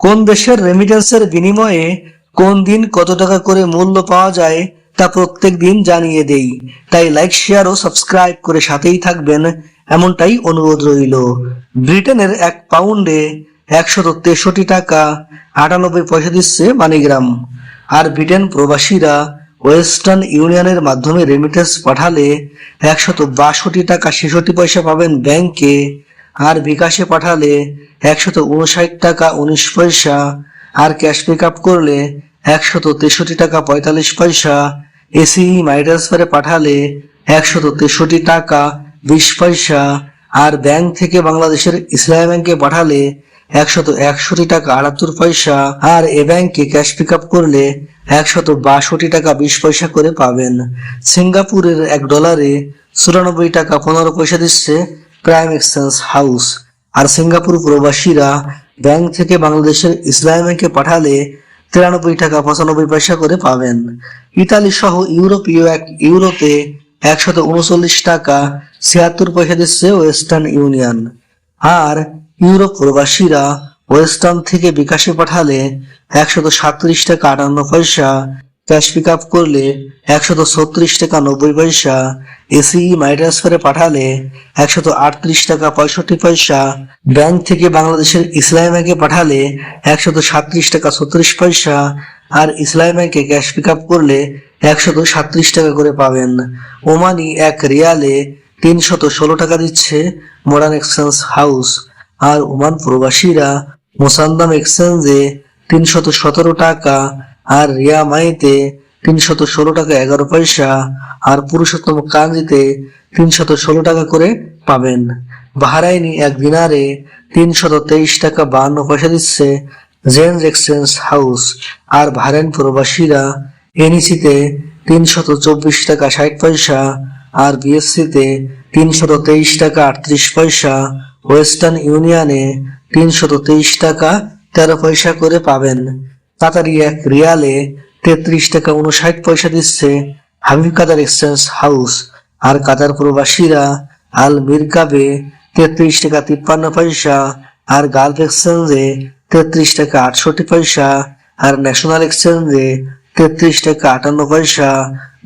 কোন দেশের রেমিটেন্সের বিনিময়ে কোন দিন কত টাকা করে মূল্য পাওয়া যায় তা প্রত্যেক দিন জানিয়ে দেই। তাই লাইক শেয়ার ও সাবস্ক্রাইব করে সাথেই থাকবেন। এমনটাই অনুরোধ রইল। ব্রিটেনের এক পাউন্ডে একশত তেষট্টি টাকা আটানব্বই পয়সা দিচ্ছে মানিগ্রাম। আর ব্রিটেন প্রবাসীরা ওয়েস্টার্ন ইউনিয়নের মাধ্যমে রেমিটেন্স পাঠালে একশত বাষট্টি টাকা ছেষট্টি পয়সা পাবেন ব্যাংকে। আর বিকাশে পাঠালে একশত উনষাট টাকা উনিশ পয়সা, আর ক্যাশ পিক আপ করলে একশত তেষট্টি টাকা পঁয়তাল্লিশ পয়সা, এসি মাই ট্রান্সফারে পাঠালে একশত তেষট্টি টাকা বিশ পয়সা, আর ব্যাংক থেকে বাংলাদেশের ইসলামী ব্যাংকে পাঠালে একশত একষট্টি টাকা আটাত্তর পয়সা, আর এ ব্যাংকে ক্যাশ পিক আপ করলে একশত বাষট্টি টাকা বিশ পয়সা করে পাবেন। সিঙ্গাপুরের এক ডলারে চুরানব্বই টাকা পনেরো পয়সা দিচ্ছে প্রাইম এক্সচেঞ্জ হাউস আর সিঙ্গাপুর প্রবাসীরা ব্যাংক থেকে বাংলাদেশের ইসলামী ব্যাংকে পাঠালে তিরানব্বই টাকা পঁচানব্বই পয়সা করে পাবেন। ইতালি সহ ইউরোপীয় এক ইউরোতে একশত উনচল্লিশ টাকা ছিয়াত্তর পয়সা দিচ্ছে ওয়েস্টার্ন ইউনিয়ন আর ইউরোপ প্রবাসীরা ওয়েস্টার্ন থেকে বিকাশে পাঠালে একশত সাতত্রিশ টাকা আটান্ন পয়সা ক্যাশ পিক আপ করলে একশত ছত্রিশ টাকা নব্বই পয়সা, এসি মাই ট্রান্সফারে পাঠালে একশত আটত্রিশ টাকা পঁয়ষট্টি পয়সা, ব্যাংক থেকে বাংলাদেশের ইসলামী ব্যাংকে পাঠালে একশত সাতত্রিশ টাকা ছত্রিশ পয়সা আর ইসলামী ব্যাংকে ক্যাশ পিক আপ করলে একশত সাতত্রিশ টাকা করে পাবেন। ওমানি এক রিয়ালে তিনশত ষোলো টাকা দিচ্ছে মডার্ন এক্সচেঞ্জ হাউস। আর ওমান প্রবাসীরা মোসান্দাম এক্সচেঞ্জে তিনশত সতেরো টাকা আর রিয়া মাইতে তিনশত ষোলো টাকা এগারো পয়সা, আর পুরুষোত্তম কাঞ্জিতে তিনশত ষোলো টাকা করে পাবেন। বাহারাইনি এক দিনারে তিনশত তেইশ টাকা বাহান্ন পয়সা দিচ্ছে জেন্স এক্সচেঞ্জ হাউস। আর বাহারাইন প্রবাসীরা এনইসিতে তিনশত চব্বিশ টাকা ষাট পয়সা, আর বিএসসিতে তিনশত তেইশ টাকা আটত্রিশ পয়সা, ওয়েস্টার্ন ইউনিয়নে তিনশত তেইশ টাকা তেরো পয়সা করে পাবেন। কাতারি এক রিয়ালে তেত্রিশ টাকা উনষাট পয়সা দিচ্ছে হাবিব কাতার এক্সচেঞ্জ হাউস। আর কাতার প্রবাসীরা আল মিরকাবে তেত্রিশ টাকা তিপ্পান্ন পয়সা, আর গালফ এক্সচেঞ্জে তেত্রিশ টাকা আটষট্টি পয়সা, আর ন্যাশনাল এক্সচেঞ্জে তেত্রিশ টাকা আটান্ন পয়সা,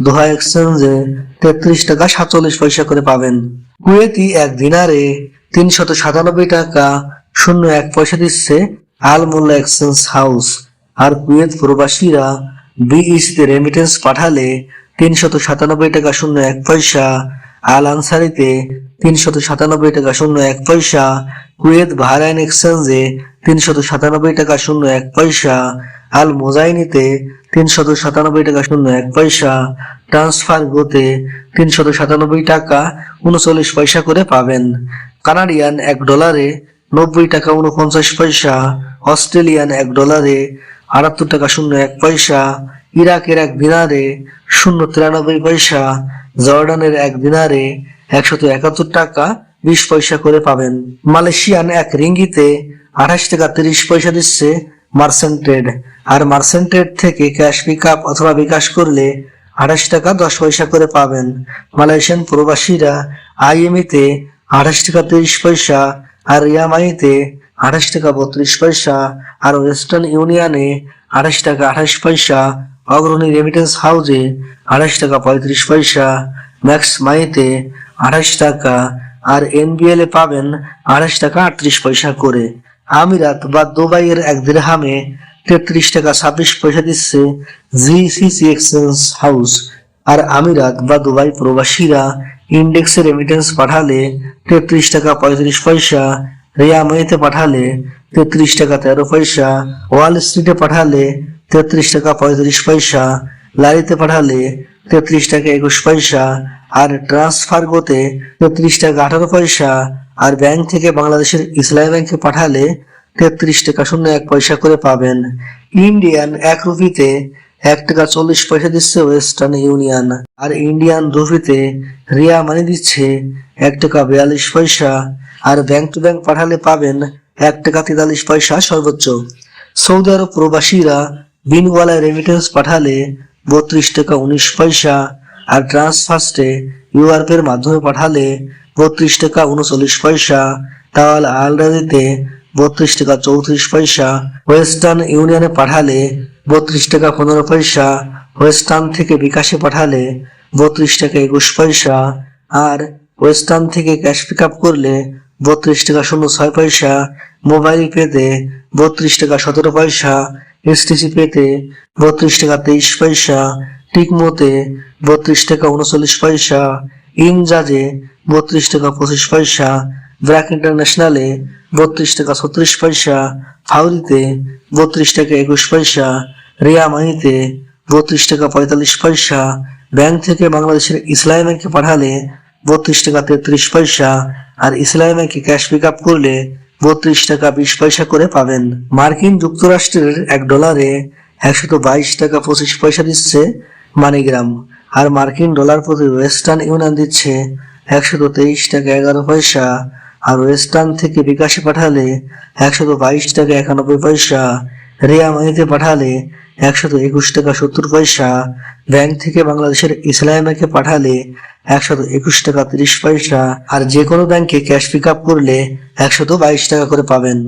দোহা এক্সচেঞ্জে তেত্রিশ টাকা সাতচল্লিশ পয়সা করে পাবেন। কুয়েতি এক দিনারে তিনশত সাতানব্বই টাকা শূন্য এক পয়সা দিচ্ছে আল মোল্লা এক্সচেঞ্জ হাউস। আর কুয়েত প্রবাসীরা বিইসিতে রেমিটেন্স পাঠালে তিনশত সাতানব্বই টাকা শূন্য এক পয়সা, আল আনসারিতে তিনশত সাতানব্বই টাকা শূন্য এক পয়সা, কুয়েত বাহরাইন এক্সচেঞ্জে তিনশত সাতানব্বই টাকা শূন্য এক পয়সা, আল মোজাইনিতে তিনশত সাতানব্বই টাকা শূন্য এক পয়সা, ট্রান্সফার গোতে তিনশত সাতানব্বই টাকা উনচল্লিশ পয়সা করে পাবেন। কানাডিয়ান এক ডলারে নব্বই টাকা উনপঞ্চাশ পয়সা, অস্ট্রেলিয়ান এক ডলারে আটাত্তর টাকা শূন্য এক পয়সা, ইরাকের এক দিনারে শূন্য তিরানব্বই পয়সা, জর্ডানের এক দিনারে একশত একাত্তর টাকা বিশ পয়সা করে পাবেন। মালয়েশিয়ান এক রিঙ্গিতে আঠাশ টাকা তিরিশ পয়সা দিচ্ছে মার্সেন্টেড। আর মার্সেন্টেড থেকে ক্যাশ পিক আপ অথবা বিকাশ করলে আঠাশ টাকা দশ পয়সা করে পাবেন। মালয়েশিয়ান প্রবাসীরা আইএমইতে আঠাশ টাকা তিরিশ পয়সা আর ইয়ামাইতে আঠাশ টাকা বত্রিশ পয়সা। আর ওয়েস্টার্ন ইউনিয়নে আঠাশ টাকা আঠাশ পয়সা। অগ্রণী রেমিটেন্স হাউজে আঠাশ টাকা পঁয়ত্রিশ পয়সা। ম্যাক্স মাইতে আঠাশ টাকা। আর এনবিএল এ পাবেন আঠাশ টাকা আটত্রিশ পয়সা করে। আমিরাত বা দুবাইয়ের এক দেড়হামে তেত্রিশ টাকা ছাব্বিশ পয়সা দিচ্ছে জিসিসি এক্সচেঞ্জ হাউস আর আমিরাত বা দুবাই প্রবাসীরা ইন্ডেক্সে রেমিটেন্স পাঠালে তেত্রিশ টাকা পঁয়ত্রিশ পয়সা। রিয়ামইতে পাঠালে তেত্রিশ টাকা তেরো পয়সা, ওয়াল স্ট্রিটে পাঠালে তেত্রিশ টাকা পঁয়ত্রিশ পয়সা, লারিতে পাঠালে তেত্রিশ টাকা একুশ পয়সা, আর ট্রান্সফার গোতে তেত্রিশ টাকা আঠারো পয়সা, আর ব্যাংক থেকে বাংলাদেশের ইসলামী ব্যাংকে পাঠালে তেত্রিশ টাকা শূন্য এক পয়সা করে পাবেন। ইন্ডিয়ান এক রুপিতে এক টাকা চল্লিশ পয়সা দিচ্ছে ওয়েস্টার্ন ইউনিয়ন। আর ইন্ডিয়ান রুপিতে রিয়া মানি দিচ্ছে এক টাকা বিয়াল্লিশ পয়সা। আর ব্যাংক টু ব্যাংক পাঠালে পাবেন এক টাকা তেতাল্লিশ পয়সা সর্বোচ্চ। সৌদি আরব প্রবাসীরা বিনওয়ালায় রেমিটেন্স পাঠালে বত্রিশ টাকা উনিশ পয়সা। আর ট্রান্সফার্স্টে ইউআরপের মাধ্যমে পাঠালে বত্রিশ টাকা উনচল্লিশ পয়সা। তাওয়াল আলরাজিতে বত্রিশ টাকা চৌত্রিশ পয়সা। ওয়েস্টার্ন ইউনিয়নে পাঠালে বত্রিশ টাকা পনেরো পয়সা ওয়েস্টার্ন থেকে বিকাশে পাঠালে বত্রিশ টাকা একুশ পয়সা আর ওয়েস্টার্ন থেকে ক্যাশ পিক আপ করলে বত্রিশ টাকা শূন্য ছয় পয়সা মোবাইল পেতে বত্রিশ টাকা সতেরো পয়সা এসটিসি পেতে বত্রিশ টাকা তেইশ পয়সা টিকমোতে বত্রিশ টাকা উনচল্লিশ পয়সা ইনজাজে বত্রিশ টাকা পঁচিশ পয়সা ব্র্যাক ইন্টারন্যাশনালে বত্রিশ টাকা ছত্রিশ পয়সা ফাউরিতে বত্রিশ টাকা একুশ পয়সা রিয়া মানিতে বত্রিশ টাকা পঁয়তাল্লিশ পয়সা ব্যাংক থেকে বাংলাদেশের ইসলামী ব্যাংকে পাঠালে বত্রিশ টাকা তেত্রিশ পয়সা আর ইসলামী ব্যাংকে ক্যাশ পিক আপ করলে বত্রিশ টাকা বিশ পয়সা করে পাবেন। মার্কিন যুক্তরাষ্ট্রের এক ডলারে একশত বাইশ টাকা পঁচিশ পয়সা দিচ্ছে মানিগ্রাম আর মার্কিন ডলার প্রতি ওয়েস্টার্ন ইউনিয়ন দিচ্ছে একশত তেইশ টাকা এগারো পয়সা আর ওয়েস্টার্ন থেকে বিকাশে পাঠালে একশত বাইশ টাকা একানব্বই পয়সা রিয়া মানিতে পাঠালে একশত একুশ টাকা সত্তর পয়সা, ব্যাংক থেকে বাংলাদেশের ইসলামাকে পাঠালে একশত একুশ টাকা তিরিশ পয়সা, আর যে কোনো ব্যাংকে ক্যাশ পিক আপ করলে একশত বাইশ টাকা করে পাবেন।